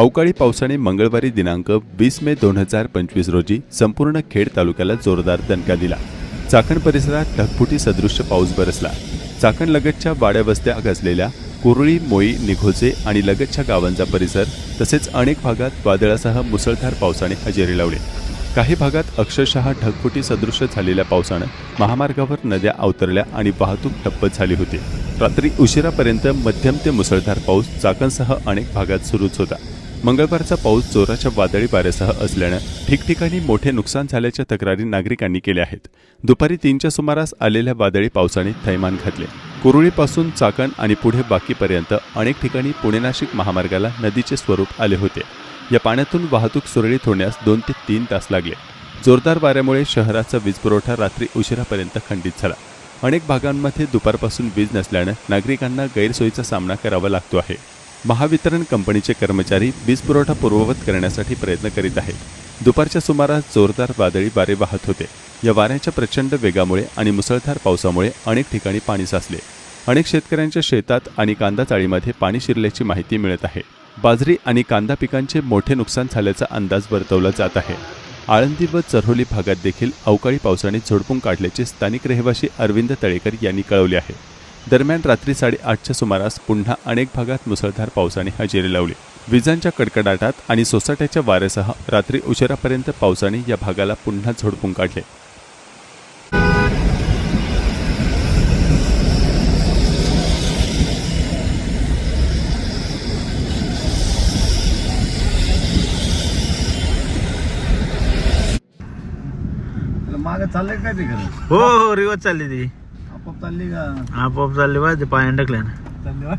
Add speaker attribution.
Speaker 1: अवकाळी पावसाने मंगळवारी दिनांक वीस मे दोन हजार पंचवीस रोजी संपूर्ण खेड तालुक्याला जोरदार दणका दिला. चाकण परिसरात ढगफुटी सदृश्य पाऊस बरसला. चाकण लगतच्या वाड्या वस्त्या गजलेल्या कुरळी मोई निघोजे आणि लगतच्या गावांचा परिसर तसेच अनेक भागात वादळासह मुसळधार पावसाने हजेरी लावली. काही भागात अक्षरशः ढगफुटी सदृश्य झालेल्या पावसानं महामार्गावर नद्या अवतरल्या आणि वाहतूक ठप्प झाली होती. रात्री उशिरापर्यंत मध्यम ते मुसळधार पाऊस चाकणसह अनेक भागात सुरूच होता. मंगळवारचा पाऊस जोराच्या वादळी वाऱ्यासह असल्यानं ठिकठिकाणी मोठे नुकसान झाल्याच्या तक्रारी नागरिकांनी केल्या आहेत. दुपारी तीनच्या सुमारास आलेल्या वादळी पावसाने थैमान घातले. कुरुळीपासून चाकण आणि पुढे बाकीपर्यंत अनेक ठिकाणी पुणे नाशिक महामार्गाला नदीचे स्वरूप आले होते. या पाण्यातून वाहतूक सुरळीत होण्यास दोन ते तीन तास लागले. जोरदार वाऱ्यामुळे शहराचा वीजपुरवठा रात्री उशिरापर्यंत खंडित झाला. अनेक भागांमध्ये दुपारपासून वीज नसल्यानं नागरिकांना गैरसोयीचा सामना करावा लागतो आहे. महावितरण कंपनीचे कर्मचारी वीज पुरवठा पूर्ववत करण्यासाठी प्रयत्न करीत आहेत. दुपारच्या सुमारास जोरदार वादळी वारे वाहत होते. या वाऱ्याच्या प्रचंड वेगामुळे आणि मुसळधार पावसामुळे अनेक ठिकाणी पाणी साचले. अनेक शेतकऱ्यांच्या शेतात आणि कांदा चाळीमध्ये पाणी शिरल्याची माहिती मिळत आहे. बाजरी आणि कांदा पिकांचे मोठे नुकसान झाल्याचा अंदाज वर्तवला जात आहे. आळंदी व चऱ्होली भागात देखील अवकाळी पावसाने झोडपून काढल्याचे स्थानिक रहिवासी अरविंद तळेकर यांनी कळवले आहे. दरम्यान रात्री साडेआठच्या सुमारास पुन्हा अनेक भागात मुसळधार पावसाने हजेरी लावली. विजांच्या कडकडाटात आणि सोसाट्याच्या वाऱ्यासह रात्री उशिरापर्यंत पावसाने या भागाला पुन्हा झोडपून काढले.
Speaker 2: मागे चाललंय काय ते
Speaker 3: हो हो रिवर्स चालली ती.
Speaker 2: आपोआप चालली का?
Speaker 3: आपोआप चालली ते पायाने टाकल्या
Speaker 2: धन्यवाद